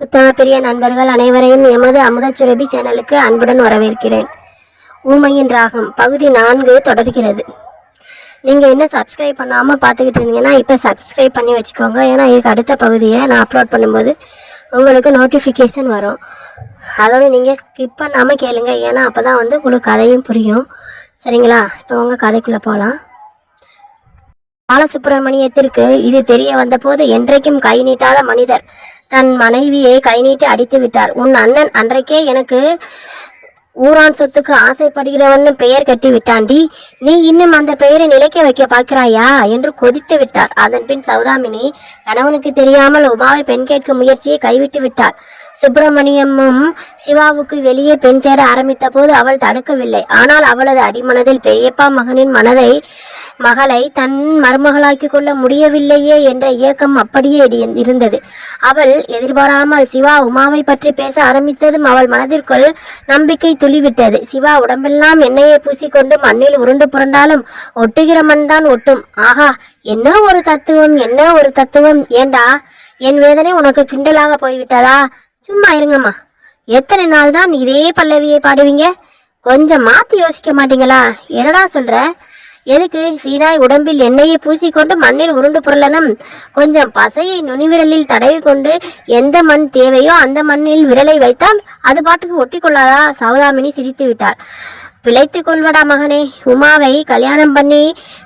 புத்தக பிரிய நண்பர்கள் அனைவரையும் எமது அமுதச்சுரபி சேனலுக்கு அன்புடன் வரவேற்கிறேன். ஊமையின் ராகம் பகுதி நான்கு தொடர்கிறது. நீங்கள் என்ன சப்ஸ்கிரைப் பண்ணாமல் பார்த்துக்கிட்டு இருந்தீங்கன்னா இப்போ சப்ஸ்கிரைப் பண்ணி வச்சுக்கோங்க. ஏன்னா இதுக்கு அடுத்த பகுதியை நான் அப்லோட் பண்ணும்போது உங்களுக்கு நோட்டிஃபிகேஷன் வரும். அதோடு நீங்கள் ஸ்கிப் பண்ணாமல் கேளுங்க. ஏன்னா அப்போ தான் வந்து உங்களுக்கு கதையும் புரியும். சரிங்களா? இப்போ உங்கள் கதைக்குள்ளே போகலாம் பாலசுப்பிரமணியத்திற்கு இது தெரிய வந்தபோது என்றைக்கும் கை நீட்டாத மனிதர். தன் மனைவியை கை நீட்டி அடித்து விட்டார். உன் அண்ணன் அன்றைக்கே எனக்கு ஊரான் சொத்துக்கு ஆசைப்படுகிறவன்னு பெயர் கட்டி விட்டாண்டி நீ இன்னும் அந்த பெயரை நிலைக்க வைக்க பார்க்கிறாயா? என்று கொதித்து விட்டார். அதன் பின் சௌதாமினி கணவனுக்கு தெரியாமல் உமாவை பெண் கேட்கும் முயற்சியை கைவிட்டு விட்டார் சுப்பிரமணியமும் சிவாவுக்கு வெளியே பெண் தேட ஆரம்பித்த போது அவள் தடுக்கவில்லை. ஆனால் அவளது அடிமனதில் பெரியப்பா மகனின் மனதை மகளை தன் மருமகளாக்கி கொள்ள முடியவில்லையே என்ற ஏக்கம் அப்படியே இருந்தது. அவள் எதிர்பாராமல் சிவா உமாவை பற்றி பேச ஆரம்பித்ததும் அவள் மனதிற்குள் நம்பிக்கை துளிவிட்டது. சிவா உடம்பெல்லாம் எண்ணெயை பூசிக்கொண்டு மண்ணில் உருண்டு புரண்டாலும் ஒட்டுகிற மண் தான் ஒட்டும். ஆஹா என்ன ஒரு தத்துவம் என்ன ஒரு தத்துவம்? ஏண்டா என் வேதனை உனக்கு கிண்டலாக போய்விட்டதா? சும்மா இருங்கம்மா. எத்தனை நாள் தான் இதே பல்லவியை பாடுவீங்க? கொஞ்சம் மாற்றி யோசிக்க மாட்டீங்களா? என்னடா சொல்கிற எதுக்கு? வீணாய் உடம்பில் எண்ணெயை பூசிக்கொண்டு மண்ணில் உருண்டு புரளனும் கொஞ்சம் பசையை நுனிவிரலில் தடவி கொண்டு எந்த மண் தேவையோ அந்த மண்ணில் விரலை வைத்தால் அது பாட்டுக்கு ஒட்டி கொள்ளாதா சௌதாமினி சிரித்து விட்டாள். பிழைத்து கொள்வடா மகனே உமாவை கல்யாணம் பண்ணி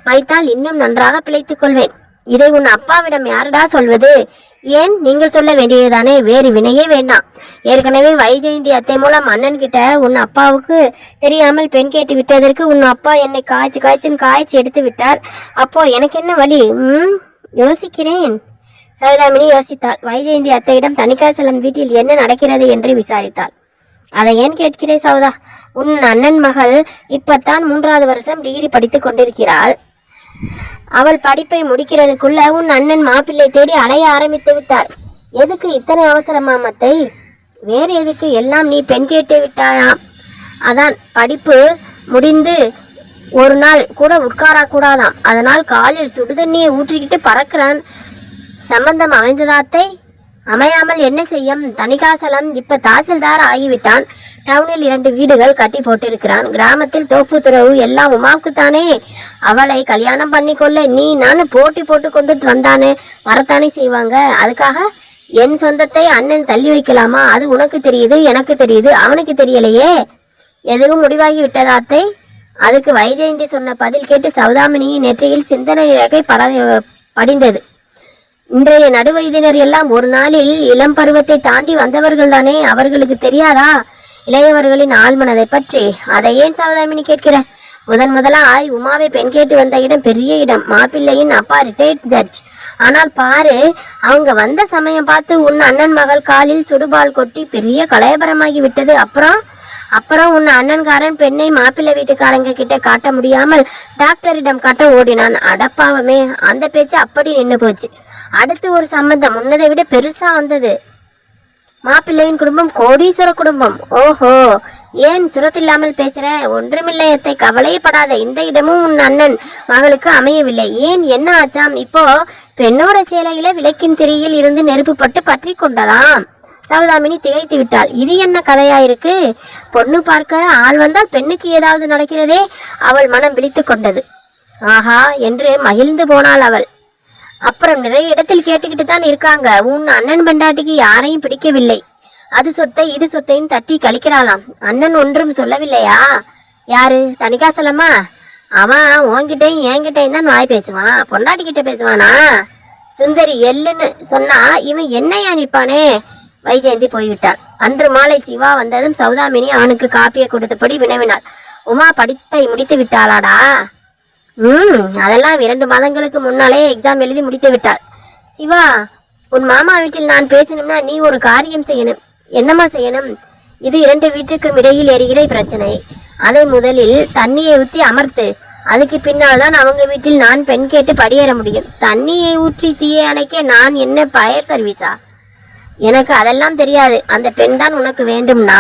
வைத்தால் இன்னும் நன்றாக பிழைத்து கொள்வேன். இதை உன் அப்பாவிடம் யாரடா சொல்வது? ஏன் நீங்கள் சொல்ல வேண்டியதுதானே? வேறு வினையே வேண்டாம். ஏற்கனவே வைஜெயந்தி அத்தை மூலம் அண்ணன் கிட்ட உன் அப்பாவுக்கு தெரியாமல் பெண் கேட்டு விட்டதற்கு உன் அப்பா என்னை காய்ச்சி காய்ச்சின்னு காய்ச்சி எடுத்து விட்டார். அப்போ எனக்கு என்ன வழி ம் யோசிக்கிறேன். சௌதாமினி யோசித்தாள். வைஜெயந்தி அத்தையிடம் தணிகாசலம் வீட்டில் என்ன நடக்கிறது என்று விசாரித்தாள். அதை ஏன் கேட்கிறேன் சௌதா? உன் அண்ணன் மகள் இப்பத்தான் மூன்றாவது வருஷம் டிகிரி படித்துக் கொண்டிருக்கிறாள். அவள் படிப்பை முடிக்கிறதுக்குள்ள உன் அண்ணன் மாப்பிள்ளை தேடி அலைய ஆரம்பித்து விட்டார். எதுக்கு இத்தனை அவசரமா மத்தை? வேறு எதுக்கு? எல்லாம் நீ பெண் கேட்டு விட்டாயா? அதான் படிப்பு முடிந்து ஒரு நாள் கூட உட்காரா கூடாதாம். அதனால் காலில் சுடுதண்ணியை ஊற்றிக்கிட்டு பறக்கிறான். சம்பந்தம் அமைந்ததாத்தை அமையாமல் என்ன செய்யும்? தணிகாசலம் இப்ப தாசில்தார் ஆகிவிட்டான். டவுனில் இரண்டு வீடுகள் கட்டி போட்டிருக்கிறான். கிராமத்தில் தோப்பு துறவு எல்லாம் உமாவுக்குத்தானே? அவளை கல்யாணம் பண்ணி கொள்ள நீ நான் போட்டி போட்டு கொண்டு வந்தானே? வரத்தானே செய்வாங்க? அதுக்காக என் சொந்தத்தை அண்ணன் தள்ளி வைக்கலாமா? அது உனக்கு தெரியுது எனக்கு தெரியுது அவனுக்கு தெரியலையே. எதுவும் முடிவாகி விட்டதா அத்தை? அதுக்கு வைஜெயந்தி சொன்ன பதில் கேட்டு சௌதாமினியின் நெற்றியில் சிந்தனை ரகை பட படிந்தது. இன்றைய நடுவயதினர் எல்லாம் ஒரு நாளில் இளம் பருவத்தை தாண்டி வந்தவர்கள் தானே அவர்களுக்கு தெரியாதா? இளையவர்களின் ஆழ்மனதை பற்றி அதை ஏன் சௌதாமினி கேட்கிற முதன் முதலாய் உமாவை பெண் கேட்டு வந்த இடம் பெரிய இடம். மாப்பிள்ளையின் அப்பா ரிட்டையர்ட் ஜட்ஜ் ஆனால் பாரு அவங்க வந்த சமயம் பார்த்து உன் அண்ணன் மகள் காலில் சுடுபால் கொட்டி பெரிய கலயபரமாகி விட்டது. அப்புறம்? அப்புறம் உன் அண்ணன்காரன் பெண்ணை மாப்பிள்ளை வீட்டுக்காரங்க கிட்ட காட்ட முடியாமல் டாக்டரிடம் காட்ட ஓடினான். அடப்பாவமே அந்த பேச்சு அப்படி நின்று போச்சு. அடுத்து ஒரு சம்பந்தம். முன்னதை விட பெருசா வந்தது. மாப்பிள்ளையின் குடும்பம் கோடீஸ்வர குடும்பம். ஓஹோ ஏன் சுரத்தில்லாமல் பேசுற? ஒன்றுமில்லையத்தை கவலையப்படாத. இந்த இடமும் உன் அண்ணன். மகளுக்கு அமையவில்லை. ஏன் என்ன ஆச்சாம்? இப்போ பெண்ணோட சேலையில விளக்கின் திரியில் இருந்து நெருப்புப்பட்டு பற்றி கொண்டதாம். சௌதாமினி திகைத்து விட்டாள். இது என்ன கதையா இருக்கு? பொண்ணு பார்க்க ஆள் வந்தால் பெண்ணுக்கு ஏதாவது நடக்கிறதே? அவள் மனம் விழித்து கொண்டது. ஆஹா என்று மகிழ்ந்து போனாள் அவள். அப்புறம் நிறைய இடத்தில் கேட்டுக்கிட்டு தான் இருக்காங்க. உன் அண்ணன் பெண்டாட்டிக்கு யாரையும் பிடிக்கவில்லை. அது சொத்தை இது சொத்தைன்னு தட்டி கழிக்கிறாளாம். அண்ணன் ஒன்றும் சொல்லவில்லையா? யாரு? தணிகாசலமா அவன் உன்கிட்டயும் என்கிட்டயும் தான் வாய் பேசுவான். பொண்டாட்டி கிட்ட பேசுவானா? சுந்தரி எள்ளுன்னு சொன்னா இவன் என்னையா நிற்பானே? வைஜெயந்தி போய்விட்டாள். அன்று மாலை சிவா வந்ததும் சௌதாமினி அவனுக்கு காப்பியை கொடுத்தபடி வினவினாள். உமா படிப்பை முடித்து விட்டாளாடா? ம் அதெல்லாம் இரண்டு மாதங்களுக்கு முன்னாலே எக்ஸாம் எழுதி முடித்து விட்டாள். சிவா உன் மாமா வீட்டில் நான் பேசணும்னா நீ ஒரு காரியம் செய்யணும். என்னம்மா செய்யணும்? இது இரண்டு வீட்டுக்கும் இடையில் எரிகிற பிரச்சனை. அதை முதலில் தண்ணியை ஊற்றி அமர்த்து. அதுக்கு பின்னால் தான் அவங்க வீட்டில் நான் பெண் கேட்டு படியேற முடியும். தண்ணியை ஊற்றி தீயை அணைக்க நான் என்ன பயர் சர்வீஸா எனக்கு அதெல்லாம் தெரியாது. அந்த பெண் தான் உனக்கு வேண்டும்னா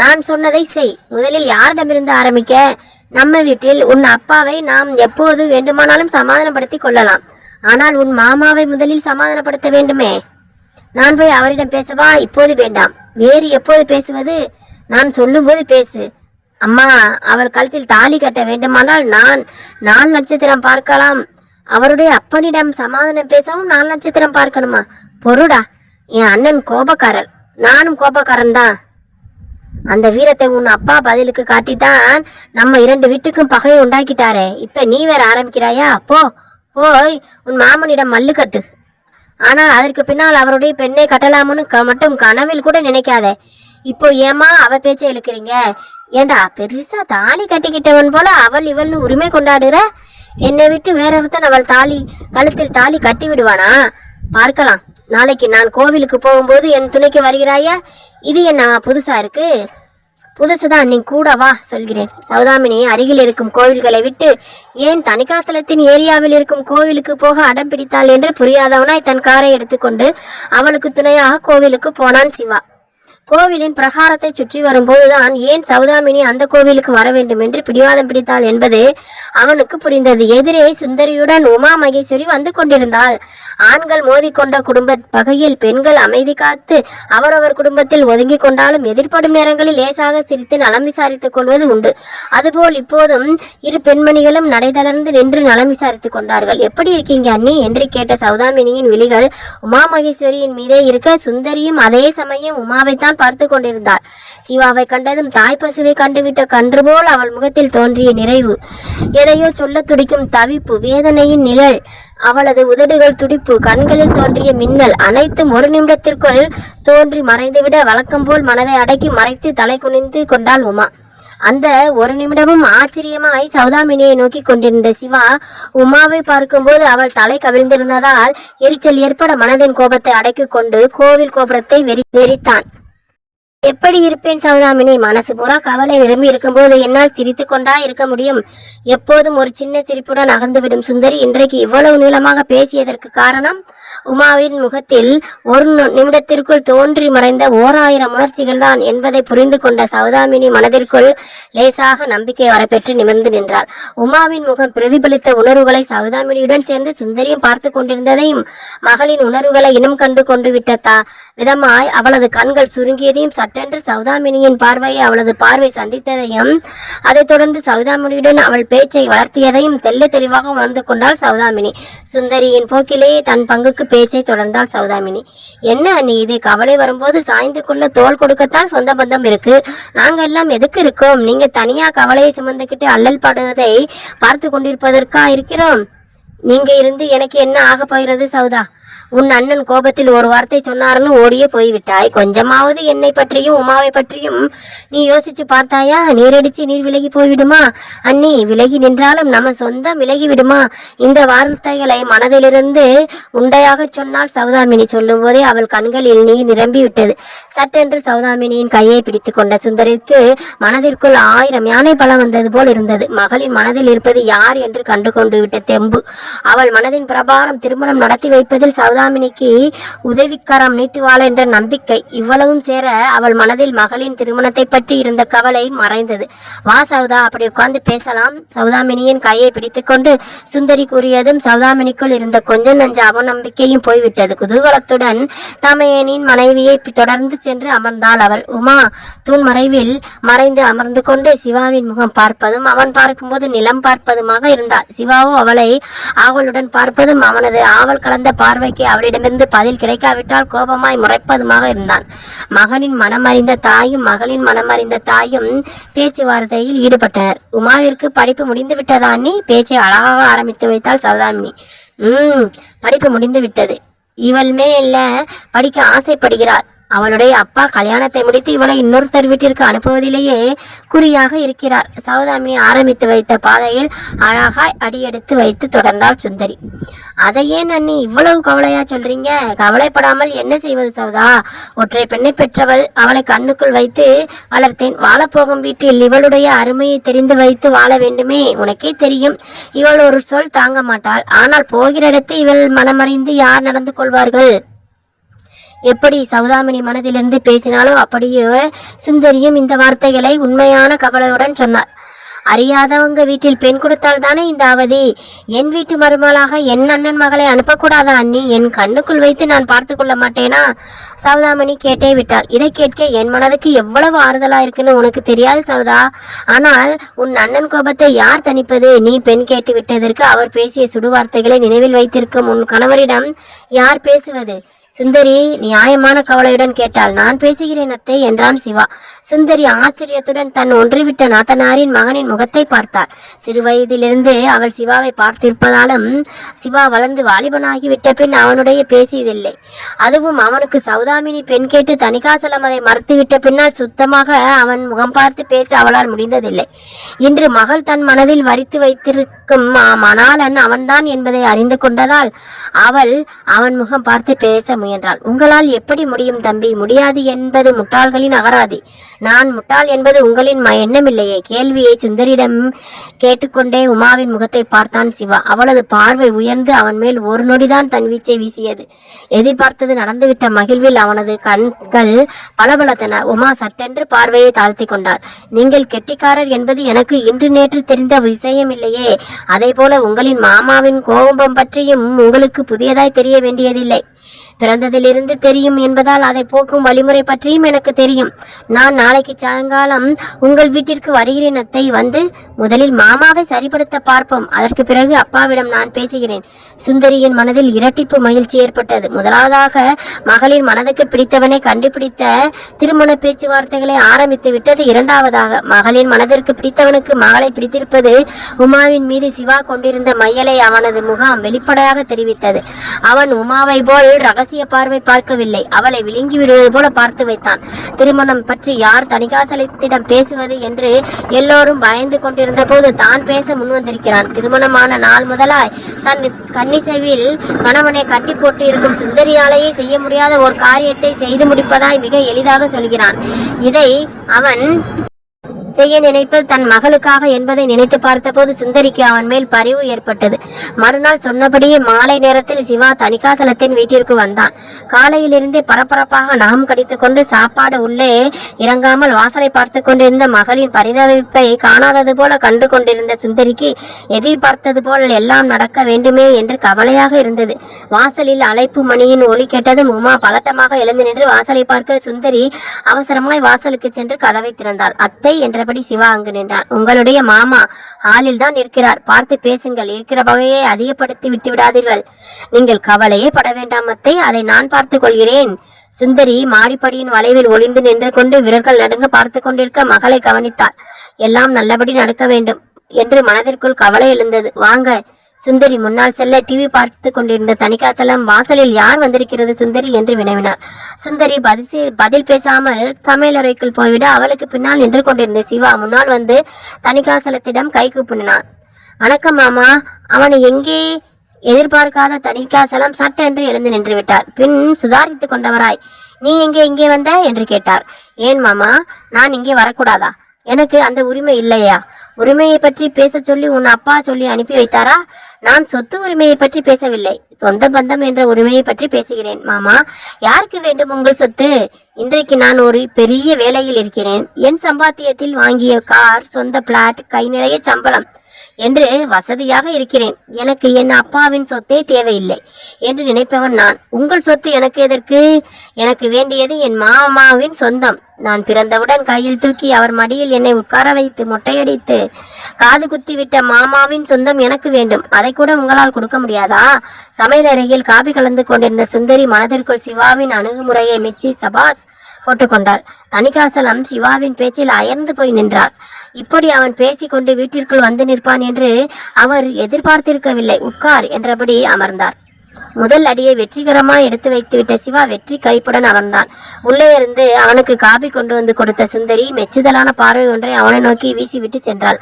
நான் சொன்னதை செய். முதலில் யாரிடமிருந்து ஆரம்பிக்க? நம்ம வீட்டில் உன் அப்பாவை நாம் எப்போது வேண்டுமானாலும் சமாதானப்படுத்தி கொள்ளலாம். ஆனால் உன் மாமாவை முதலில் சமாதானப்படுத்த வேண்டுமே? நான் போய் அவரிடம் பேசவா? இப்போது வேண்டாம். வேறு எப்போது பேசுவது? நான் சொல்லும்போது பேசு. அம்மா அவள் கழுத்தில் தாலி கட்ட வேண்டுமானால் நான் நாலு நட்சத்திரம் பார்க்கலாம். அவருடைய அப்பனிடம் சமாதானம் பேசவும் நாலு நட்சத்திரம் பார்க்கணுமா? பொருடா என் அண்ணன் கோபக்காரர். நானும் கோபக்காரன் தான் அந்த வீரத்தை உன் அப்பா பதிலுக்கு காட்டித்தான் நம்ம இரண்டு வீட்டுக்கும் பகையை உண்டாக்கிட்டாரே. இப்ப நீ வேற ஆரம்பிக்கிறாயா? போ போய் உன் மாமனிடம் மல்லு கட்டு. ஆனால் அதற்கு பின்னால் அவருடைய பெண்ணை கட்டலாம்னு க மட்டும் கனவில் கூட நினைக்காதே. இப்போ ஏமா அவ பேச்சை இழுக்கிறீங்க? ஏண்டா பெருசா தாலி கட்டிக்கிட்டவன் போல அவள் இவள்னு உரிமை கொண்டாடுற? என்னை விட்டு வேறொருத்தன் அவள் தாலி கழுத்தில் தாலி கட்டி விடுவானா? பார்க்கலாம். நாளைக்கு நான் கோவிலுக்கு போகும்போது என் துணைக்கு வருகிறாயா? இது என்ன புதுசா இருக்கு? புதுசுதான் நீ கூட வா சொல்கிறேன். சௌதாமினி அருகில் இருக்கும் கோவில்களை விட்டு ஏன் தணிகாசலத்தின் ஏரியாவில் இருக்கும் கோவிலுக்கு போக அடம் பிடித்தாள் என்று புரியாதவனாய் தன் காரை எடுத்துக்கொண்டு அவளுக்கு துணையாக கோவிலுக்கு போனான் சிவா. கோவிலின் பிரகாரத்தை சுற்றி வரும்போதுதான் ஏன் சௌதாமினி அந்த கோவிலுக்கு வர வேண்டும் என்று பிடிவாதம் பிடித்தாள் என்பது அவனுக்கு புரிந்தது. எதிரே சுந்தரியுடன் உமா மகேஸ்வரி வந்து கொண்டிருந்தாள். ஆண்கள் மோதிக்கொண்ட குடும்ப பகையில் பெண்கள் அமைதி காத்து அவரவர் குடும்பத்தில் ஒதுங்கி கொண்டாலும் எதிர்ப்படும் நேரங்களில் லேசாக சிரித்து நலம் விசாரித்துக் கொள்வது உண்டு. அதுபோல் இப்போதும் இரு பெண்மணிகளும் நடைதளர்ந்து நின்று நலம் விசாரித்துக் கொண்டார்கள். எப்படி இருக்கீங்க அண்ணி? என்று கேட்ட சௌதாமினியின் விழிகள் உமா மகேஸ்வரியின் மீதே இருக்க சுந்தரியும் அதே சமயம் உமாவைத்தான் பார்த்து கொண்டிருந்தாள் சிவாவை கண்டதும் தாய் பசுவை கண்டுவிட்ட கன்று போல் அவள் முகத்தில் தோன்றிய நிறைவு. எதையோ சொல்லத் துடிக்கும் தவிப்பு வேதனையின் நிழல் அவளது உதடுகள் துடிப்பு கண்களில் தோன்றிய மின்னல் அனைத்தும் ஒரு நிமிடத்திற்குள் தோன்றி மறைந்துவிட வழக்கம் போல் மனதை அடக்கி மறைத்து தலை குனிந்து கொண்டாள் உமா. அந்த ஒரு நிமிடமும் ஆச்சரியமாய் சௌதாமினியை நோக்கி கொண்டிருந்த சிவா உமாவை பார்க்கும்போது அவள் தலை கவிழ்ந்திருந்ததால் எரிச்சல் ஏற்பட மனதின் கோபத்தை அடக்கிக் கொண்டு கோவில் கோபுரத்தை வெறி வெறித்தான். எப்படி இருப்பேன் சௌதாமினி? மனசு பூரா கவலை நிரம்பி இருக்கும்போது என்னால் சிரித்து கொண்டா இருக்க முடியும். எப்போதும் ஒரு சின்ன சிரிப்புடன் அகர்ந்துவிடும் சுந்தரி இன்றைக்கு இவ்வளவு நீளமாக பேசியதற்கு காரணம் உமாவின் முகத்தில் ஒரு நிமிடத்திற்குள் தோன்றி மறைந்த ஓர் ஆயிரம் உணர்ச்சிகள் தான் என்பதை புரிந்து கொண்ட சௌதாமினி மனதிற்குள் லேசாக நம்பிக்கை வரப்பெற்று நிமிர்ந்து நின்றாள். உமாவின் முகம் பிரதிபலித்த உணர்வுகளை சௌதாமினியுடன் சேர்ந்து சுந்தரியும் பார்த்து கொண்டிருந்ததையும் மகளின் உணர்வுகளை இனம் கண்டு கொண்டு விட்டதா விதமாய் அவளது கண்கள் சுருங்கியதையும் சட்டென்று சௌதாமினியின் பார்வையை அவளது பார்வை சந்தித்ததையும் அதைத் தொடர்ந்து சௌதாமினியுடன் அவள் பேச்சை வளர்த்தியதையும் தெள்ள தெளிவாக உணர்ந்து கொண்டாள் சௌதாமினி. சுந்தரியின் போக்கிலேயே தன் பங்குக்கு பேச்சை தொடர்ந்தாள் சௌதாமினி. என்ன அண்ணி இது கவலை வரும்போது சாய்ந்து கொள்ள தோல் கொடுக்கத்தான் சொந்த பந்தம் இருக்கு. நாங்க எல்லாம் எதுக்கு இருக்கோம்? நீங்க தனியா கவலையை சுமந்துக்கிட்டு அல்லல் பாடுவதை பார்த்து கொண்டிருப்பதற்கா இருக்கிறோம்? நீங்க இருந்து எனக்கு என்ன ஆக போகிறது சௌதா? உன் அண்ணன் கோபத்தில் ஒரு வார்த்தை சொன்னார்னு ஓடியே போய்விட்டாய். கொஞ்சமாவது என்னை பற்றியும் உமாவை பற்றியும் நீ யோசிச்சு பார்த்தாயா? நீரடிச்சு நீர் விலகி போய்விடுமா? அண்ணி விலகி நின்றாலும் நம்ம சொந்தம் விலகி விடுமா இந்த வார்த்தைகளை மனதிலிருந்து உண்டையாக சொன்னால் சௌதாமினி சொல்லும் போதே அவள் கண்களில் நீர் நிரம்பி விட்டது சட்டென்று சௌதாமினியின் கையை பிடித்து கொண்ட சுந்தரிக்கு மனதிற்குள் ஆயிரம் யானை பலம் வந்தது போல் இருந்தது. மகளின் மனதில் இருப்பது யார் என்று கண்டு கொண்டு விட்ட தெம்பு. அவள் மனதின் பிரபாரம் திருமணம் நடத்தி வைப்பதில் சௌதாமினிக்கு உதவிக்கரம் நீட்டுவாள் என்ற நம்பிக்கை இவ்வளவும் சேர அவள் மனதில் மகளின் திருமணத்தை பற்றி இருந்த கவலை மறைந்தது. வா சௌதா அப்படி உட்கார்ந்து பேசலாம். சௌதாமினியின் கையை பிடித்துக்கொண்டு சுந்தரி கூறியதும் சௌதாமினிக்குள் இருந்த கொஞ்சம் நஞ்ச அவநம்பிக்கையும் போய்விட்டது. குதூகலத்துடன் தமையனின் மனைவியை தொடர்ந்து சென்று அமர்ந்தாள் அவள். உமா தூண் மறைவில் மறைந்து அமர்ந்து கொண்டு சிவாவின் முகம் பார்ப்பதும் அவன் பார்க்கும்போது நிலம் பார்ப்பதுமாக இருந்தாள். சிவாவோ அவளை ஆவலுடன் பார்ப்பதும் அவனது ஆவல் கலந்த பார்வை பார்வைக்கு அவளிடமிருந்து பதில் கிடைக்காவிட்டால் கோபமாய் முறைப்பதுமாக இருந்தான். மகனின் மனமறிந்த தாயும் மகளின் மனமறிந்த தாயும் பேச்சுவார்த்தையில் ஈடுபட்டனர். உமாவிற்கு படிப்பு முடிந்து விட்டதானி பேச்சை அழகாக ஆரம்பித்து வைத்தாள் சௌதாமினி. ம் படிப்பு முடிந்து விட்டது இவள் மேல படிக்க ஆசைப்படுகிறாள். அவளுடைய அப்பா கல்யாணத்தை முடித்து இவளை இன்னொருத்தர் வீட்டிற்கு அனுப்புவதிலேயே குறியாக இருக்கிறார். சௌதாமினி ஆரம்பித்து வைத்த பாதையில் அழகாய் அடியெடுத்து வைத்து தொடர்ந்தாள் சுந்தரி. அதை ஏன் அண்ணி இவ்வளவு கவலையா சொல்றீங்க? கவலைப்படாமல் என்ன செய்வது சௌதா? ஒற்றை பெண்ணை பெற்றவள் அவளை கண்ணுக்குள் வைத்து வளர்த்தேன். வாழப்போகும் வீட்டில் இவளுடைய அருமையை தெரிந்து வைத்து வாழ வேண்டுமே? உனக்கே தெரியும். இவள் ஒரு சொல் தாங்க மாட்டாள். ஆனால் போகிற இடத்து இவள் மனமறிந்து யார் நடந்து கொள்வார்கள்? எப்படி சௌதாமினி மனதிலிருந்து பேசினாலோ அப்படியே சுந்தரியும் இந்த வார்த்தைகளை உண்மையான கவலையுடன் சொன்னார். அறியாதவங்க வீட்டில் பெண் கொடுத்தால் தானே இந்த அவதி? என் வீட்டு மருமகளாக என் அண்ணன் மகளை அனுப்பக்கூடாதா அண்ணி? என் கண்ணுக்குள் வைத்து நான் பார்த்து கொள்ள மாட்டேனா? சௌதாமணி கேட்டே விட்டாள். இதை கேட்க என் மனதுக்கு எவ்வளவு ஆறுதலா இருக்குன்னு உனக்கு தெரியாது சௌதா. ஆனால் உன் அண்ணன் கோபத்தை யார் தணிப்பது? நீ பெண் கேட்டு விட்டதற்கு அவர் பேசிய சுடுவார்த்தைகளை நினைவில் வைத்திருக்கும் உன் கணவரிடம் யார் பேசுவது? சுந்தரி நியாயமான கவலையுடன் கேட்டாள் நான் பேசுகிறேன் அத்தை என்றான் சிவா. சுந்தரி ஆச்சரியத்துடன் தன் ஒன்றிவிட்ட நாத்தனாரின் மகனின் முகத்தை பார்த்தார் சிறு வயதிலிருந்து அவள் சிவாவை பார்த்திருப்பதாலும் சிவா வளர்ந்து வாலிபனாகிவிட்ட பின் அவனுடைய பேசியதில்லை. அதுவும் அவனுக்கு சௌதாமினி பெண் கேட்டு தணிகாசலம் அதை மறுத்துவிட்ட பின்னால் சுத்தமாக அவன் முகம் பார்த்து பேச அவளால் முடிந்ததில்லை. இன்று மகள் தன் மனதில் வரித்து வைத்திரு இருக்கும் மணாளன் அவன்தான் என்பதை அறிந்து கொண்டதால் அவள் அவன் முகம் பார்த்து பேச முயன்றாள். உங்களால் எப்படி முடியும் தம்பி? முடியாது என்பது முட்டாள்களின் அகராதி. நான் முட்டாள் என்பது உங்களின் எண்ணமில்லையே. கேள்வியை சுந்தரியிடம் கேட்டுக்கொண்டே உமாவின் முகத்தை பார்த்தான் சிவா. அவளது பார்வை உயர்ந்து அவன் மேல் ஒரு நொடிதான் தன் வீச்சை வீசியது. எதிர்பார்த்தது நடந்துவிட்ட மகிழ்வில் அவனது கண்கள் பளபளத்தன. உமா சட்டென்று பார்வையை தாழ்த்தி கொண்டாள். நீங்கள் கெட்டிக்காரர் என்பது எனக்கு இன்று நேற்று தெரிந்த விஷயமில்லையே. அதே போல உங்களின் மாமாவின் கோபம் பற்றியும் உங்களுக்கு புதியதாய் தெரிய வேண்டியதில்லை. பிறந்ததிலிருந்து தெரியும் என்பதால் அதை போக்கும் வழிமுறை பற்றியும் எனக்கு தெரியும். நான் நாளைக்கு சாயங்காலம் உங்கள் வீட்டிற்கு வருகிறேன் அத்தை. வந்து முதலில் மாமாவை சரிப்படுத்த பார்ப்போம். அதற்கு பிறகு அப்பாவிடம் நான் பேசுகிறேன். சுந்தரியின் மனதில் இரட்டிப்பு மகிழ்ச்சி ஏற்பட்டது. முதலாவதாக மகளின் மனதுக்கு பிடித்தவனை கண்டுபிடித்த திருமண பேச்சுவார்த்தைகளை ஆரம்பித்து விட்டது இரண்டாவதாக. மகளின் மனதிற்கு பிடித்தவனுக்கு மகளை பிடித்திருப்பது உமாவின் மீது சிவா கொண்டிருந்த மையலை அவனது முகாம் வெளிப்படையாக தெரிவித்தது. அவன் உமாவை போல் ரகசிய பார்வை பார்க்கவில்லை. அவளை விழுங்கி விடுவது போல பார்த்து வைத்தான். திருமணம் பற்றி யார் தணிகாசலத்திடம் பேசுவது என்று எல்லோரும் பயந்து கொண்டிருந்த போது தான் பேச முன்வந்திருக்கிறான் திருமணமான நாள் முதலாய் தன் கன்னிசைவில் கணவனை கட்டி போட்டு இருக்கும் சுந்தரியாலேயே செய்ய முடியாத ஒரு காரியத்தை செய்து முடிப்பதாய் மிக எளிதாக சொல்கிறான். இதை அவன் செய்ய நினைப்பது தன் மகளுக்காக என்பதை நினைத்து பார்த்தபோது சுந்தரிக்கு அவன் மேல் பரிவு ஏற்பட்டது. மறுநாள் சொன்னபடியே மாலை நேரத்தில் சிவா தணிகாசலத்தின் வீட்டிற்கு வந்தான். காலையிலிருந்தே பரபரப்பாக நாம் கடித்துக் கொண்டு சாப்பாடு உள்ளே இறங்காமல் வாசலை பார்த்து கொண்டிருந்த மகளின் பரிதவிப்பை காணாதது போல கண்டு கொண்டிருந்த சுந்தரிக்கு எதிர்பார்த்தது போல் எல்லாம் நடக்க வேண்டுமே என்று கவலையாக இருந்தது. வாசலில் அழைப்பு மணியின் ஒலி கேட்டதும் உமா பதட்டமாக எழுந்து நின்று வாசலை பார்க்க சுந்தரி அவசரமாய் வாசலுக்கு சென்று கதவை திறந்தாள். அத்தை என்றபடி சிவா அங்கு நின்றான். உங்களுடைய மாமா ஹாலில் தான் இருக்கிறார் பார்த்து பேசுங்கள். இருக்கிற வகையை அதிகப்படுத்தி விட்டு விடாதீர்கள். நீங்கள் கவலையே பட வேண்டாம் அத்தை. அதை நான் பார்த்து கொள்கிறேன். சுந்தரி மாடிப்படியின் வளைவில் ஒளிந்து நின்று கொண்டு விரல்கள் நடுங்க பார்த்து கொண்டிருக்க மகளை கவனித்தாள். எல்லாம் நல்லபடி நடக்க வேண்டும். என்று மனதிற்குள் கவலை எழுந்தது. வாங்க. சுந்தரி முன்னால் செல்ல டிவி பார்த்து கொண்டிருந்த தணிகாசலம் வாசலில் யார் வந்திருக்கிறது சுந்தரி என்று வினவினார் சுந்தரி பதிசி பதில் பேசாமல் சமையலறைக்குள் போய்விட அவளுக்கு பின்னால் நின்று கொண்டிருந்த சிவா முன்னால் வந்து தணிகாசலத்திடம் கை கூப்பினான். வணக்கம் மாமா. அவனை எங்கே எதிர்பார்க்காத தணிகாசலம் சட்டென்று எழுந்து நின்று விட்டார் பின் சுதாரித்துக் கொண்டவராய் நீ எங்கே இங்கே வந்த? என்று கேட்டார் ஏன் மாமா. நான் இங்கே வரக்கூடாதா? எனக்கு அந்த உரிமை இல்லையா? உரிமையை பற்றி பேச சொல்லி உன் அப்பா சொல்லி அனுப்பி வைத்தாரா? நான் சொத்து உரிமையை பற்றி பேசவில்லை. சொந்த பந்தம் என்ற உரிமையை பற்றி பேசுகிறேன். மாமா யாருக்கு வேண்டும் உங்கள் சொத்து? இன்றைக்கு நான் ஒரு பெரிய வேலையில் இருக்கிறேன். என் சம்பாத்தியத்தில் வாங்கிய கார் சொந்த பிளாட் கை நிறைய சம்பளம் என்று வசதியாக இருக்கிறேன். எனக்கு என் அப்பாவின் சொத்தே தேவையில்லை என்று நினைப்பவன் நான். உங்கள் சொத்து எனக்கு எதற்கு? எனக்கு வேண்டியது என் மாமாவின் சொந்தம். நான் பிறந்தவுடன் கையில் தூக்கி அவர் மடியில் என்னை உட்கார வைத்து மொட்டையடித்து காது குத்தி விட்ட மாமாவின் சொந்தம் எனக்கு வேண்டும். அதை கூட உங்களால் கொடுக்க முடியாதா? சமையலறையில் காபி கலந்து கொண்டிருந்த சுந்தரி மனதிற்குள் சிவாவின் அணுகுமுறையை மெச்சி சபாஸ் போட்டுக்கொண்டாள். தணிகாசலம் சிவாவின் பேச்சில் அயர்ந்து போய் நின்றார் இப்படி அவன் பேசிக்கொண்டு வீட்டிற்குள் வந்து நிற்பான் என்று அவர் எதிர்பார்த்திருக்கவில்லை. உட்கார் என்றபடி அமர்ந்தார். முதல் அடியை வெற்றிகரமாய் எடுத்து வைத்துவிட்ட சிவா வெற்றி கைப்புடன் அமர்ந்தான். உள்ளே இருந்து அவனுக்கு காபி கொண்டு வந்து கொடுத்த சுந்தரி மெச்சுதலான பார்வை ஒன்றை அவனை நோக்கி வீசிவிட்டு சென்றாள்.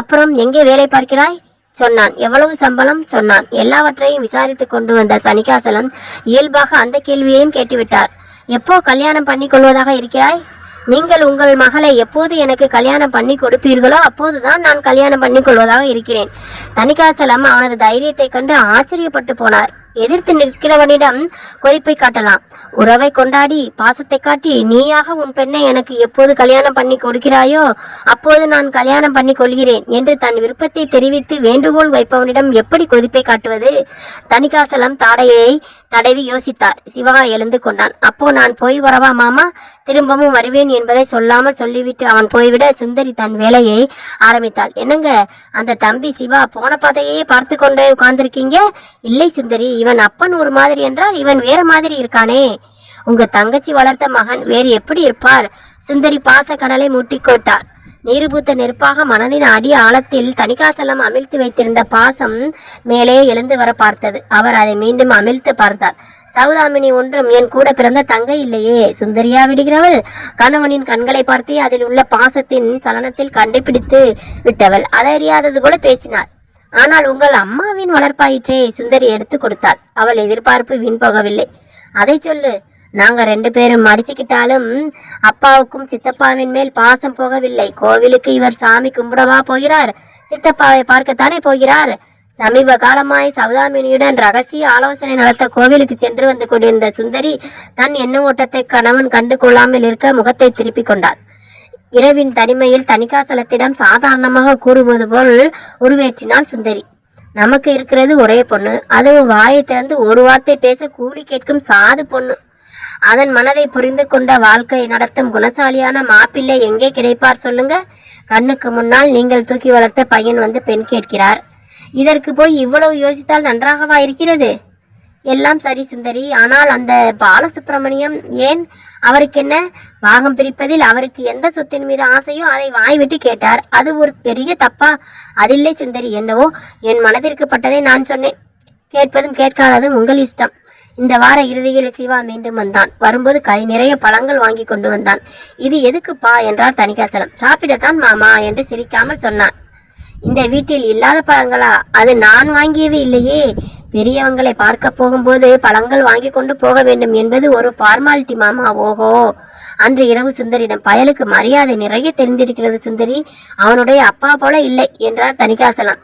அப்புறம் எங்கே வேலை பார்க்கிறாய்? சொன்னான். எவ்வளவு சம்பளம்? சொன்னான். எல்லாவற்றையும் விசாரித்து கொண்டு வந்த தணிகாசலம் இயல்பாக அந்த கேள்வியையும் கேட்டுவிட்டார். எப்போ கல்யாணம் பண்ணி கொள்வதாக இருக்கிறாய்? நீங்கள் உங்கள் மகளை எப்போது எனக்கு கல்யாணம் பண்ணி கொடுப்பீர்களோ அப்போதுதான் நான் கல்யாணம் பண்ணி கொள்வதாக இருக்கிறேன். தணிகாசலம் அவனது தைரியத்தை கண்டு ஆச்சரியப்பட்டு போனார். எதிர்த்து நிற்கிறவனிடம் கொதிப்பை காட்டலாம். உறவை கொண்டாடி பாசத்தை காட்டி நீயாக உன் பெண்ணை எனக்கு எப்போது கல்யாணம் பண்ணி கொடுக்கிறாயோ அப்போது நான் கல்யாணம் பண்ணி கொள்கிறேன் என்று தன் விருப்பத்தை தெரிவித்து வேண்டுகோள் வைப்பவனிடம் எப்படி கொதிப்பை காட்டுவது? தணிகாசலம் தாடையை தடவி யோசித்தார். சிவா எழுந்து கொண்டான். அப்போ நான் போய் வரவா மாமா? திரும்பவும் வருவேன் என்பதை சொல்லாமல் சொல்லிவிட்டு அவன் போய்விட சுந்தரி தன் வேலையை ஆரம்பித்தாள். என்னங்க அந்த தம்பி சிவா போன பாதையே பார்த்து கொண்டே உட்கார்ந்திருக்கீங்க? இல்லை சுந்தரி இவன் அப்பன் ஒரு மாதிரி என்றால் இவன் வேற மாதிரி இருக்கானே. உங்க தங்கச்சி வளர்த்த மகன் வேறு எப்படி இருப்பார்? சுந்தரி பாச கடலை முட்டிக்கோட்டாள் நீருபூத்த நெருப்பாக மனதின் அடி ஆழத்தில் தணிகாசலம் அமிழ்த்து வைத்திருந்த பாசம் மேலே எழுந்து வர பார்த்தது. அவர் அதை மீண்டும் அமிழ்த்து பார்த்தார். சௌதாமினி ஒன்றும் என் கூட பிறந்த தங்கை இல்லையே சுந்தரியா விடுகிறவள்? கணவனின் கண்களை பார்த்தே அதில் உள்ள பாசத்தின் சலனத்தில் கண்டுபிடித்து விட்டவள் அதறியாதது போல பேசினார். ஆனால் உங்கள் அம்மாவின் வளர்ப்பாயிற்றே சுந்தரி எடுத்து கொடுத்தாள். அவள் எதிர்பார்ப்பு வீண் போகவில்லை. அதை சொல்லு நாங்கள் ரெண்டு பேரும் மடிச்சுக்கிட்டாலும் அப்பாவுக்கும் சித்தப்பாவின் மேல் பாசம் போகவில்லை. கோவிலுக்கு இவர் சாமி கும்பிடவா போகிறார்? சித்தப்பாவை பார்க்கத்தானே போகிறார்? சமீப காலமாய் சௌதாமினியுடன் ரகசிய ஆலோசனை நடத்த கோவிலுக்கு சென்று வந்து கொண்டிருந்த சுந்தரி தன் எண்ண ஓட்டத்தை கணவன் கண்டு கொள்ளாமல் இருக்க முகத்தை திருப்பிக் கொண்டாள். இரவின் தனிமையில் தணிகாசலத்திடம் சாதாரணமாக கூறுவது போல் உருவேற்றினாள் சுந்தரி. நமக்கு இருக்கிறது ஒரே பொண்ணு. அதுவும் வாயை திறந்து ஒரு வார்த்தை பேச கூலி கேட்கும் சாது பொண்ணு. அதன் மனதை புரிந்து கொண்ட வாழ்க்கை நடத்தும் குணசாலியான மாப்பிள்ளை எங்கே கிடைப்பார் சொல்லுங்க? கண்ணுக்கு முன்னால் நீங்கள் தூக்கி வளர்த்த பையன் வந்து பெண் கேட்கிறார். இதற்கு போய் இவ்வளவு யோசித்தால் நன்றாகவா இருக்கிறது? எல்லாம் சரி சுந்தரி ஆனால் அந்த பாலசுப்பிரமணியம் ஏன் அவருக்கு என்ன பாகம் பிரிப்பதில் அவருக்கு எந்த சொத்தின் மீது ஆசையோ அதை வாய்விட்டு கேட்டார். அது ஒரு பெரிய தப்பா? அதில்லை சுந்தரி என்னவோ? என் மனதிற்கு பட்டதை நான் சொன்னேன். கேட்பதும் கேட்காததும் உங்கள் இஷ்டம். இந்த வார இறுதியில் சிவா மீண்டும் வந்தான். வரும்போது கை நிறைய பழங்கள் வாங்கி கொண்டு வந்தான். இது எதுக்குப்பா என்றார் தணிகாசலம். சாப்பிடத்தான் மாமா என்று சிரிக்காமல் சொன்னான். இந்த வீட்டில் இல்லாத பழங்களா? அது நான் வாங்கியது இல்லையே. பெரியவங்களை பார்க்க போகும்போது பழங்கள் வாங்கி கொண்டு போக வேண்டும் என்பது ஒரு ஃபார்மாலிட்டி மாமா. ஓஹோ. அன்று இரவு சுந்தரிடம் பயலுக்கு மரியாதை நிறைய தெரிந்திருக்கிறது சுந்தரி. அவனுடைய அப்பா போல இல்லை என்றார் தணிகாசலம்.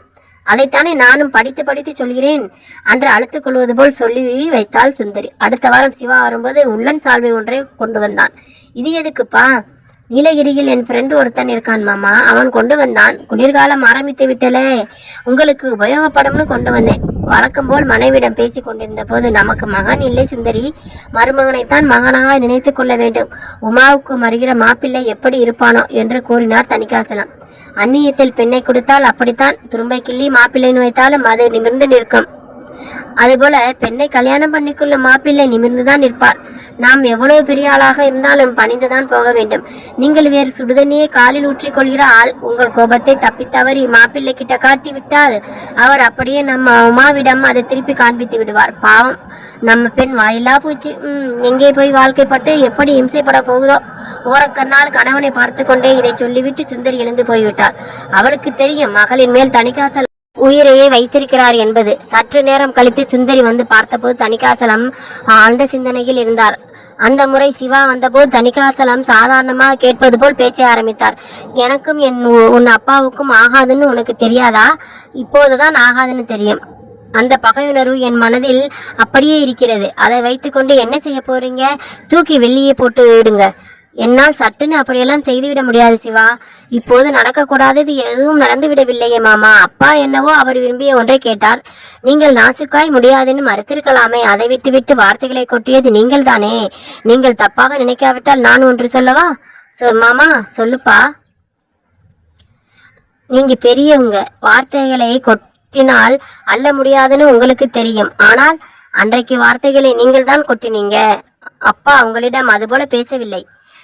அதைத்தானே நானும் படித்து படித்து சொல்கிறேன் அன்று அழுத்துக் கொள்வது போல் சொல்லி வைத்தாள் சுந்தரி. அடுத்த வாரம் சிவா வரும்போது உள்ளன் சால்வை ஒன்றை கொண்டு வந்தான். இது எதுக்குப்பா? நீலகிரியில் என் ஃப்ரெண்டு ஒருத்தன் இருக்கான் மாமா. அவன் கொண்டு வந்தான். குளிர்காலம் ஆரம்பித்து விட்டலே. உங்களுக்கு உபயோகப்படும்னு கொண்டு வந்தேன். வழக்கம் போல் மனைவிடம் பேசிக் கொண்டிருந்த போது நமக்கு மகன் இல்லை சுந்தரி. மருமகனைத்தான் மகனாக நினைத்து கொள்ள வேண்டும். உமாவுக்கு மறுகிற மாப்பிள்ளை எப்படி இருப்பானோ? என்று கூறினார் தணிகாசலம். அந்நியத்தில் பெண்ணை கொடுத்தால் அப்படித்தான். துரும்பை கிள்ளி மாப்பிள்ளைன்னு வைத்தாலும் அது நிமிர்ந்து நிற்கும். அதுபோல பெண்ணை கல்யாணம் பண்ணிக்கொள்ளும் மாப்பிள்ளை நிமிர்ந்துதான் நிற்பார். நாம் எவ்வளவு பெரிய ஆளாக இருந்தாலும் பணிந்துதான் போக வேண்டும். நீங்கள் வேறு சுடுதண்ணியை காலில் ஊற்றிக் கொள்கிற ஆள் உங்கள் கோபத்தை தப்பித்தவறி மாப்பிள்ளை கிட்ட காட்டி விட்டால் அவர் அப்படியே நம்ம உமாவிடம் அதை திருப்பி காண்பித்து விடுவார். பாவம். நம்ம பெண் வாயிலா பூச்சி. எங்கே போய் வாழ்க்கைப்பட்டு எப்படி இம்சைப்பட போகுதோ. ஓரக்கண்ணால் கணவனை பார்த்து கொண்டே இதை சொல்லிவிட்டு சுந்தரி எழுந்து போய்விட்டார் அவளுக்கு தெரியும் மகளின் மேல் தணிக்காசல் உயிரையே வைத்திருக்கிறார் என்பது. சற்று நேரம் கழித்து சுந்தரி வந்து பார்த்தபோது தணிகாசலம் ஆழ்ந்த சிந்தனையில் இருந்தார். அந்த முறை சிவா வந்தபோது தணிகாசலம் சாதாரணமாக கேட்பது போல் பேச்ச ஆரம்பித்தார். எனக்கும் என் உன் அப்பாவுக்கும் ஆகாதுன்னு உனக்கு தெரியாதா? இப்போதுதான் ஆகாதுன்னு தெரியும். அந்த பகையுணர்வு என் மனதில் அப்படியே இருக்கிறது. அதை வைத்துக்கொண்டு என்ன செய்ய போறீங்க? தூக்கி வெளியே போட்டு விடுங்க என்னால் சட்டுன்னு அப்படியெல்லாம் செய்துவிட முடியாது சிவா. இப்போது நடக்கக்கூடாதது எதுவும் நடந்துவிடவில்லையே மாமா. அப்பா என்னவோ அவர் விரும்பிய ஒன்றை கேட்டார். நீங்கள் நாசுக்காய் முடியாதுன்னு மறுத்திருக்கலாமே. அதை விட்டுவிட்டு வார்த்தைகளை கொட்டியது நீங்கள் தானே நீங்கள் தப்பாக நினைக்காவிட்டால் நான் ஒன்று சொல்லவா? சொ மாமா சொல்லுப்பா. நீங்க பெரியவங்க. வார்த்தைகளை கொட்டினால் அள்ள முடியாதுன்னு உங்களுக்கு தெரியும். ஆனால் அன்றைக்கு வார்த்தைகளை நீங்கள் தான் கொட்டினீங்க. அப்பா உங்களிடம் அதுபோல பேசவில்லை.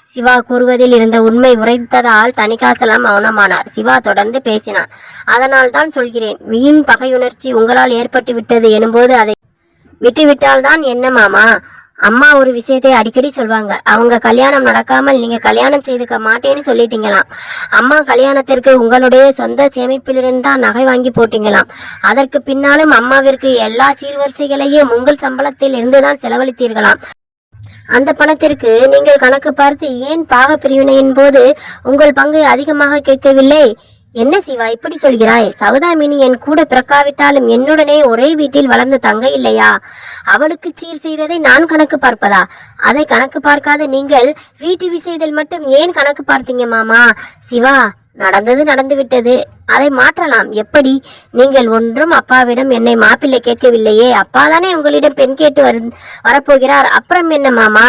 சிவா கூறுவதில் இருந்த உண்மை உரைத்ததால் தணிகாசலம் மௌனமானார். சிவா தொடர்ந்து பேசினார். அதனால் தான் சொல்கிறேன் வீண் பகையுணர்ச்சி உங்களால் ஏற்பட்டு விட்டது எனும்போது அதை விட்டுவிட்டால் தான் என்ன மாமா? அம்மா ஒரு விஷயத்தை அடிக்கடி சொல்வாங்க. அவங்க கல்யாணம் நடக்காமல் நீங்க கல்யாணம் செய்துக்க மாட்டேன்னு சொல்லிட்டீங்களாம். அம்மா கல்யாணத்திற்கு உங்களுடைய சொந்த சேமிப்பிலிருந்து தான் நகை வாங்கி போட்டீங்களாம். அதற்கு பின்னாலும் அம்மாவிற்கு எல்லா சீர்வரிசைகளையும் உங்கள் சம்பளத்தில் இருந்துதான் செலவழித்தீர்களாம். அந்த பணத்திற்கு நீங்கள் கணக்கு பார்த்து ஏன் பாவ பிரிவினையின் போது உங்கள் பங்கை அதிகமாக கேட்கவில்லை? என்ன சிவா இப்படி சொல்கிறாய்? சௌதாமினி என் கூட பிறக்காவிட்டாலும் என்னுடனே ஒரே வீட்டில் வளர்ந்த தங்க இல்லையா? அவளுக்கு சீர் செய்ததை நான் கணக்கு பார்ப்பதா? அதை கணக்கு பார்க்காத நீங்கள் வீட்டு விசைதல் மட்டும் ஏன் கணக்கு பார்த்தீங்க மாமா? சிவா நடந்தது நடந்து விட்டது அதை மாற்றலாம். எப்படி? நீங்கள் ஒன்றும் அப்பாவிடம் என்னை மாப்பிள்ளை கேட்கவில்லையே. அப்பா தானே உங்களிடம் பெண் கேட்டு வரு வரப்போகிறார்? அப்புறம் என்ன மாமா?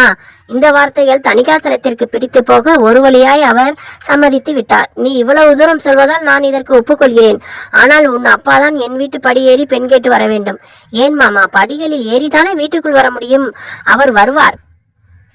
இந்த வார்த்தைகள் தணிகாசலத்திற்கு பிடித்து போக ஒரு வழியாய் அவர் சம்மதித்து விட்டார். நீ இவ்வளவு தூரம் சொல்வதால் நான் இதற்கு ஒப்புக்கொள்கிறேன். ஆனால் உன் அப்பா தான் என் வீட்டு படி ஏறி பெண் கேட்டு வர வேண்டும். ஏன் மாமா? படிகளில் ஏறிதானே வீட்டுக்குள் வர முடியும் அவர் வருவார்.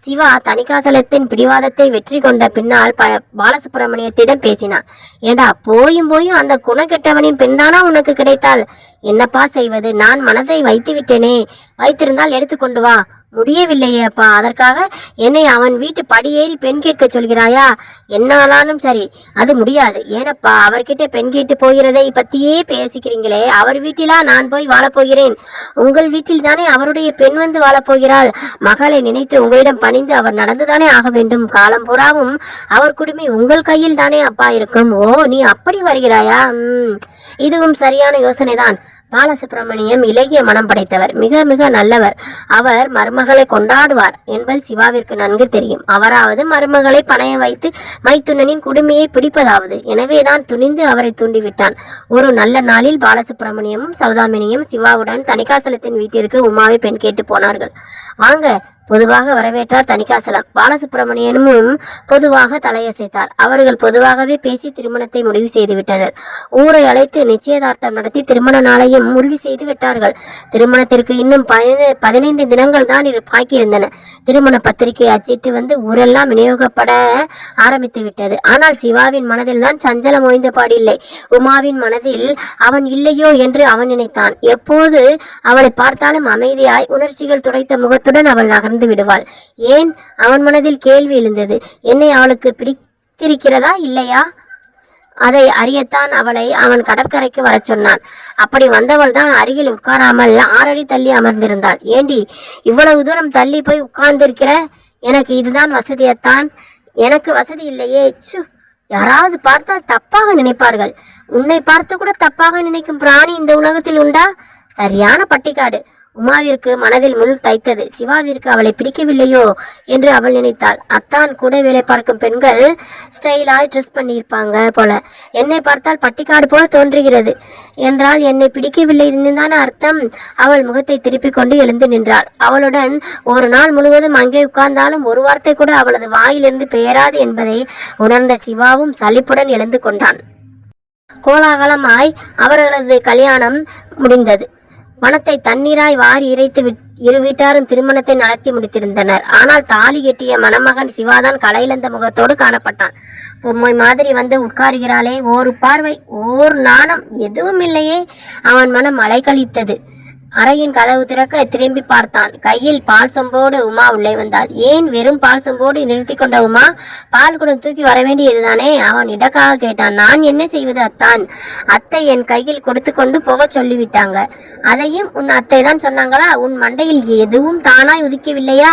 சிவா தணிகாசலத்தின் பிடிவாதத்தை வெற்றி கொண்ட பின்னால் ப பாலசுப்ரமணியத்திடம் பேசினான் ஏண்டா போயும் போயும் அந்த குணக்கெட்டவனின் பெண்தானா உனக்கு கிடைத்தால்? என்னப்பா செய்வது? நான் மனதை வைத்து விட்டேனே. வைத்திருந்தால் எடுத்துக்கொண்டு வா. முடியவில்லையே அப்பா அதற்காக என்னை அவன் வீட்டு படியேறி பெண் கேட்க சொல்கிறாயா? என்னாலானும் சரி அது முடியாது. ஏனப்பா அவர்கிட்ட பெண் கேட்டு போகிறதை பத்தியே பேசிக்கிறீங்களே. அவர் வீட்டிலா நான் போய் வாழப்போகிறேன். உங்கள் வீட்டில் தானே அவருடைய பெண் வந்து வாழப்போகிறாள். மகளை நினைத்து உங்களிடம் பணிந்து அவர் நடந்துதானே ஆக வேண்டும். காலம் புறாவும் அவர் குடுமி உங்கள் கையில் தானே அப்பா இருக்கும். ஓ நீ அப்படி வருகிறாயா? ம் இதுவும் சரியான யோசனைதான். பாலசுப்ரமணியம் இலகிய மனம் படைத்தவர் மிக மிக நல்லவர். அவர் மருமகளை கொண்டாடுவார் என்பது சிவாவிற்கு நன்கு தெரியும். அவராவது மருமகளை பணைய வைத்து மைத்துனனின் குடுமையை பிடிப்பதாவது. எனவேதான் துணிந்து அவரை தூண்டிவிட்டான். ஒரு நல்ல நாளில் பாலசுப்ரமணியமும் சௌதாமினியும் சிவாவுடன் தணிகாசலத்தின் வீட்டிற்கு உமாவை பெண் கேட்டு போனார்கள். வாங்க பொதுவாக வரவேற்றார் தணிகாசலம். பாலசுப்பிரமணியனும் பொதுவாக தலையசைத்தார். அவர்கள் பொதுவாகவே பேசி திருமணத்தை முடிவு செய்து விட்டனர் ஊரை அழைத்து நிச்சயதார்த்தம் நடத்தி திருமண நாளையும் உறுதி செய்து விட்டார்கள் திருமணத்திற்கு இன்னும் பதினைந்து தினங்கள் தான் இரு- பாக்கியிருந்தன. திருமண பத்திரிகை அச்சிட்டு வந்து ஊரெல்லாம் விநியோகப்பட ஆரம்பித்து விட்டது. ஆனால் சிவாவின் மனதில் தான் சஞ்சலம் ஓய்ந்த பாடில்லை. உமாவின் மனதில் அவன் இல்லையோ என்று அவன் நினைத்தான். எப்போது அவளை பார்த்தாலும் அமைதியாய் உணர்ச்சிகள் துடைத்த முகத்துடன் அவள் மறந்து விடுவாள். ஏன்? அவன் மனதில் கேள்வி எழுந்தது. என்னை அவளுக்கு பிடித்திருக்கிறதா இல்லையா? அதை அறியத்தான் அவளை அவன் கடற்கரைக்கு வரச் சொன்னான். அப்படி வந்தவள் தான் அருகில் உட்காராமல் ஆறடி தள்ளி அமர்ந்திருந்தாள். ஏண்டி இவ்வளவு தூரம் தள்ளி போய் உட்கார்ந்திருக்கிற? எனக்கு இதுதான் வசதியத்தான் எனக்கு வசதி இல்லையே. சு யாராவது பார்த்தால் தப்பாக நினைப்பார்கள். உன்னை பார்த்து கூட தப்பாக நினைக்கும் பிராணி இந்த உலகத்தில் உண்டா? சரியான பட்டிக்காடு. உமாவிற்கு மனதில் முள் தைத்தது. சிவாவிற்கு அவளை பிடிக்கவில்லையோ என்று அவள் நினைத்தாள். அத்தான் கூட வேலை பார்க்கும் பெண்கள் ஸ்டைலாய் ட்ரெஸ் பண்ணியிருப்பாங்க போல. என்னை பார்த்தால் பட்டிக்காடு போல தோன்றுகிறது. என்றால் என்னை பிடிக்கவில்லை தானே அர்த்தம்? அவள் முகத்தை திருப்பிக் கொண்டு எழுந்து நின்றாள். அவளுடன் ஒரு நாள் முழுவதும் அங்கே உட்கார்ந்தாலும் ஒரு வார்த்தை கூட அவளது வாயிலிருந்து பெயராது என்பதை உணர்ந்த சிவாவும் சலிப்புடன் எழுந்து கொண்டான். கோலாகலமாய் அவர்களது கல்யாணம் முடிந்தது. பணத்தை தண்ணீராய் வாரி இறைத்து விட் இரு வீட்டாரும் திருமணத்தை நடத்தி முடித்திருந்தனர். ஆனால் தாலி கெட்டிய மணமகன் சிவாதான் கலையிழந்த முகத்தோடு காணப்பட்டான். பொம்மை மாதிரி வந்து உட்காருகிறாளே ஒரு பார்வை ஓர் நாணம் எதுவும் இல்லையே. அவன் மனம் அலைக்கழித்தது அறையின் கதவு திறக்க திரும்பி பார்த்தான். கையில் பால் சொம்போடு உமா உள்ளே வந்தாள். ஏன் வெறும் பால் சொம்போடு நிறுத்தி கொண்ட உமா? பால் குடம் தூக்கி வர வேண்டியதுதானே? அவன் இடக்காக கேட்டான். நான் என்ன செய்வது அத்தான்? அத்தை என் கையில் கொடுத்து கொண்டு போக சொல்லிவிட்டாங்க. அதையும் உன் அத்தை தான் சொன்னாங்களா? உன் மண்டையில் எதுவும் தானாய் உதிக்கவில்லையா?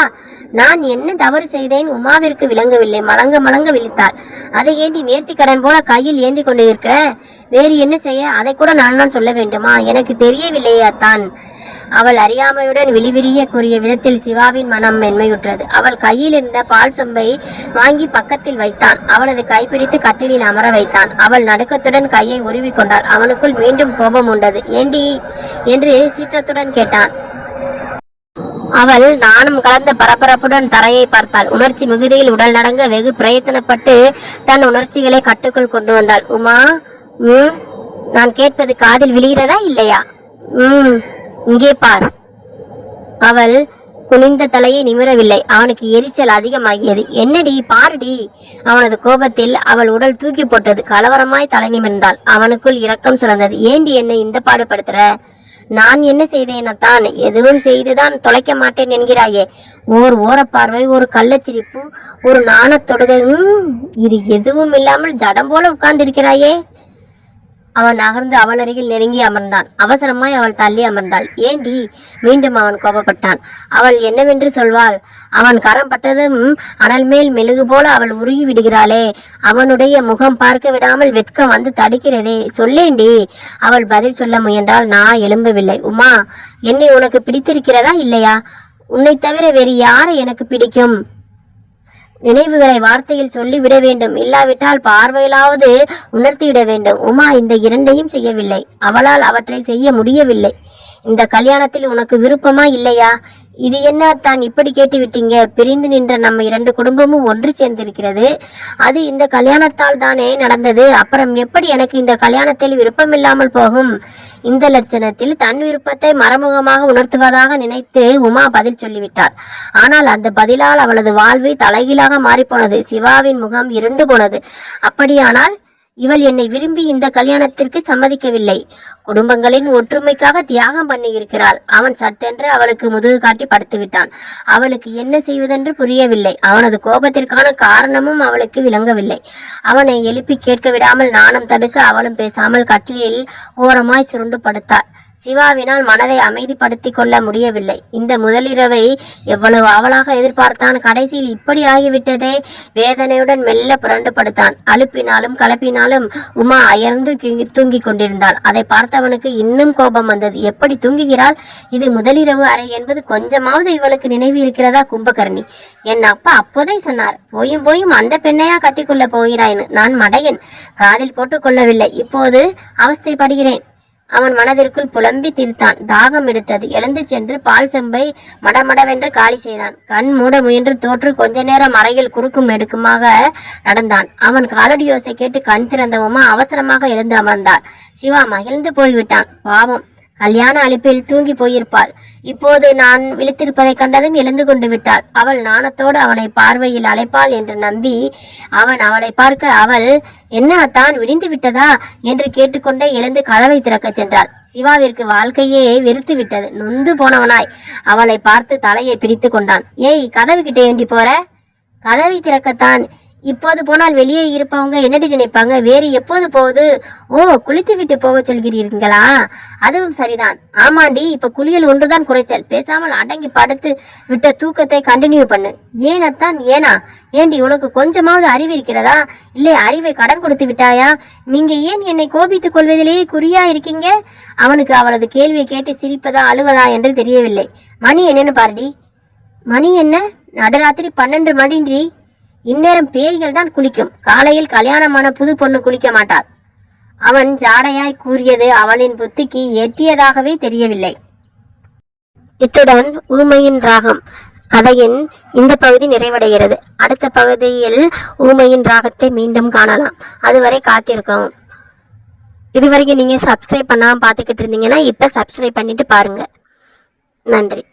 நான் என்ன தவறு செய்தேன் உமாவிற்கு விளங்கவில்லை. மலங்க மலங்க விழித்தாள். அதை ஏண்டி நேர்த்தி கடன் போல கையில் ஏந்தி கொண்டு இருக்கிற வேறு என்ன செய்ய? அதை கூட நான் தான் சொல்ல வேண்டுமா? எனக்கு தெரியவில்லையே அத்தான். அவள் அறியாமையுடன் விழிவிரிய கூறிய விதத்தில் சிவாவின் மனம் மென்மையுற்றது. அவள் கையில் இருந்த பால் சொம்பை வாங்கி பக்கத்தில் வைத்தான். அவளது கைப்பிடித்து கட்டிலில் அமர வைத்தான். அவள் நடுக்கத்துடன் கையை உருவி கொண்டாள். அவனுக்குள் மீண்டும் கோபம் உண்டது. ஏண்டி? என்று சீற்றத்துடன் கேட்டான். அவள் நானும் கலந்த பரபரப்புடன் தரையை பார்த்தாள். உணர்ச்சி மிகுதியில் உடல் நடங்க வெகு பிரயத்தனப்பட்டு தன் உணர்ச்சிகளை கட்டுக்குள் கொண்டு வந்தாள். உமா ம் நான் கேட்பது காதில் விழுகிறதா இல்லையா? ம் இங்கே பார். அவள் குனிந்த தலையை நிமிரவில்லை. அவனுக்கு எரிச்சல் அதிகமாகியது. என்னடி பாருடி. அவனது கோபத்தில் அவள் உடல் தூக்கி போட்டது. கலவரமாய் தலை நிமிர்ந்தாள். அவனுக்குள் இரக்கம் சுரந்தது. ஏண்டி என்னை இந்த பாடுபடுத்துற நான் என்ன செய்தேனத்தான் எதுவும் செய்துதான் தொலைக்க மாட்டேன் என்கிறாயே. ஓர் ஓரப்பார்வை ஒரு கள்ளச்சிரிப்பு ஒரு நாணத் ம், இது எதுவும் இல்லாமல் ஜடம் போல உட்கார்ந்திருக்கிறாயே. அவன் நகர்ந்து அவள் அருகில் நெருங்கி அமர்ந்தான். அவசரமாய் அவள் தள்ளி அமர்ந்தாள். ஏண்டி? மீண்டும் அவன் கோபப்பட்டான். அவள் என்னவென்று சொல்வாள்? அவன் கரம் பட்டதும் அனல் மேல் மெழுகு போல அவள் உருகி விடுகிறாளே. அவனுடைய முகம் பார்க்க விடாமல் வெட்கம் வந்து தடுக்கிறதே. சொல்லேண்டி? அவள் பதில் சொல்ல முயன்றால் நான் எழும்பவில்லை. உமா என்னை உனக்கு பிடித்திருக்கிறதா இல்லையா? உன்னை தவிர வேறு யாரை எனக்கு பிடிக்கும்? நினைவுகளை வார்த்தையில் சொல்லிவிட வேண்டும். இல்லாவிட்டால் பார்வையிலாவது உணர்த்திவிட வேண்டும். உமா இந்த இரண்டையும் செய்யவில்லை. அவளால் அவற்றை செய்ய முடியவில்லை. இந்த கல்யாணத்தில் உனக்கு விருப்பமா இல்லையா? இது என்ன தான் இப்படி கேட்டு விட்டீங்க பிரிந்து நின்ற நம்ம இரண்டு குடும்பமும் ஒன்று சேர்ந்திருக்கிறது. அது இந்த கல்யாணத்தால் தானே நடந்தது. அப்புறம் எப்படி எனக்கு இந்த கல்யாணத்தில் விருப்பமில்லாமல் போகும்? இந்த லட்சணத்தில் தன் விருப்பத்தை மறைமுகமாக உணர்த்துவதாக நினைத்து உமா பதில் சொல்லிவிட்டாள் ஆனால் அந்த பதிலால் அவளது வாழ்வு தலைகீழாக மாறிப்போனது. சிவாவின் முகம் இருண்டு போனது. அப்படியானால் இவள் என்னை விரும்பி இந்த கல்யாணத்திற்கு சம்மதிக்கவில்லை. குடும்பங்களின் ஒற்றுமைக்காக தியாகம் பண்ணி இருக்கிறாள் அவன் சட்டென்று அவளுக்கு முதுகு காட்டி படுத்து விட்டான் அவளுக்கு என்ன செய்வதென்று புரியவில்லை. அவனது கோபத்திற்கான காரணமும் அவளுக்கு விளங்கவில்லை. அவனை எழுப்பி கேட்க விடாமல் நாணம் தடுக்க அவளும் பேசாமல் கட்டிலில் ஓரமாய் சுருண்டு படுத்தாள். சிவாவினால் மனதை அமைதிப்படுத்தி கொள்ள முடியவில்லை. இந்த முதலிரவை எவ்வளவு அவளாக எதிர்பார்த்தான். கடைசியில் இப்படி ஆகிவிட்டதே. வேதனையுடன் மெல்ல புரண்டு படுத்தான் அலுப்பினாலும் கலப்பினாலும் உமா அயர்ந்து தூங்கிக் கொண்டிருந்தாள். அதை பார்த்தவனுக்கு இன்னும் கோபம் வந்தது. எப்படி தூங்குகிறாள்? இது முதலிரவு அறை என்பது கொஞ்சமாவது இவளுக்கு நினைவு இருக்கிறதா கும்பகர்ணி? என் அப்பா அப்போதே சொன்னார். போயும் போயும் அந்த பெண்ணையா கட்டிக்கொள்ள போகிறாய்னு. நான் மடையன். காதில் போட்டுக்கொள்ளவில்லை இப்போது அவஸ்தைப்படுகிறேன். அவன் மனதிற்குள் புலம்பி திரித்தான். தாகம் எடுத்தது. எழுந்து சென்று பால் செம்பை மடமடவென்று காலி செய்தான். கண் மூட முயன்று தோற்று கொஞ்ச நேரம் அறையில் குறுக்கும் நெடுக்குமாக நடந்தான். அவன் காலடி யோசை கேட்டு கண் திறந்தவுமா அவசரமாக எழுந்து அமர்ந்தார் சிவா மகிழ்ந்து போய்விட்டான். பாவம். கல்யாண அழைப்பில் தூங்கி போயிருப்பாள். இப்போது நான் விழித்திருப்பதைக் கண்டதும் எழுந்து கொண்டு விட்டாள். அவள் நாணத்தோடு அவனை பார்வையில் அழைப்பாள் என்று நம்பி அவன் அவளை பார்க்க அவள் என்ன தான் விடிந்து விட்டதா? என்று கேட்டுக்கொண்டே எழுந்து கதவை திறக்கச் சென்றாள். சிவாவிற்கு வாழ்க்கையே வெறுத்து விட்டது. நொந்து போனவனாய். அவளை பார்த்து தலையை பிடித்து கொண்டான். ஏய் கதவு கிட்டே ஏண்டி போற? கதவை திறக்கத்தான் இப்போது போனால் வெளியே இருப்பவங்க என்னடி நினைப்பாங்க? வேறு எப்போது போகுது ஓ குளித்து விட்டு போக சொல்கிறீர்களா? அதுவும் சரிதான். ஆமாண்டி இப்ப குளியல் ஒன்றுதான் குறைச்சல். பேசாமல் அடங்கி படுத்து விட்ட தூக்கத்தை கண்டினியூ பண்ணு. ஏனத்தான்? ஏனா? ஏண்டி உனக்கு கொஞ்சமாவது அறிவு இருக்கிறதா? இல்லை அறிவை கடன் கொடுத்து விட்டாயா? நீங்க ஏன் என்னை கோபித்துக் கொள்வதிலேயே குறியா இருக்கீங்க? அவனுக்கு அவளது கேள்வியை கேட்டு சிரிப்பதா அழுவதா என்று தெரியவில்லை. மணி என்னன்னு பாருடி. மணி என்ன? நடராத்திரி பன்னெண்டு மணின்றி. இந்நேரம் பேய்கள் தான் குளிக்கும். காலையில் கல்யாணமான புது பொண்ணு குளிக்க மாட்டாள். அவன் ஜாடையாய் கூறியது அவளின் புத்திக்கு எட்டியதாகவே தெரியவில்லை. இத்துடன் ஊமையின் ராகம் கதையின் இந்த பகுதி நிறைவடைகிறது. அடுத்த பகுதியில் ஊமையின் ராகத்தை மீண்டும் காணலாம். அதுவரை காத்திருக்கவும். இதுவரைக்கும் நீங்கள் சப்ஸ்கிரைப் பண்ணாமல் பார்த்துக்கிட்டு இருந்தீங்கன்னா இப்போ சப்ஸ்கிரைப் பண்ணிட்டு பாருங்கள் நன்றி.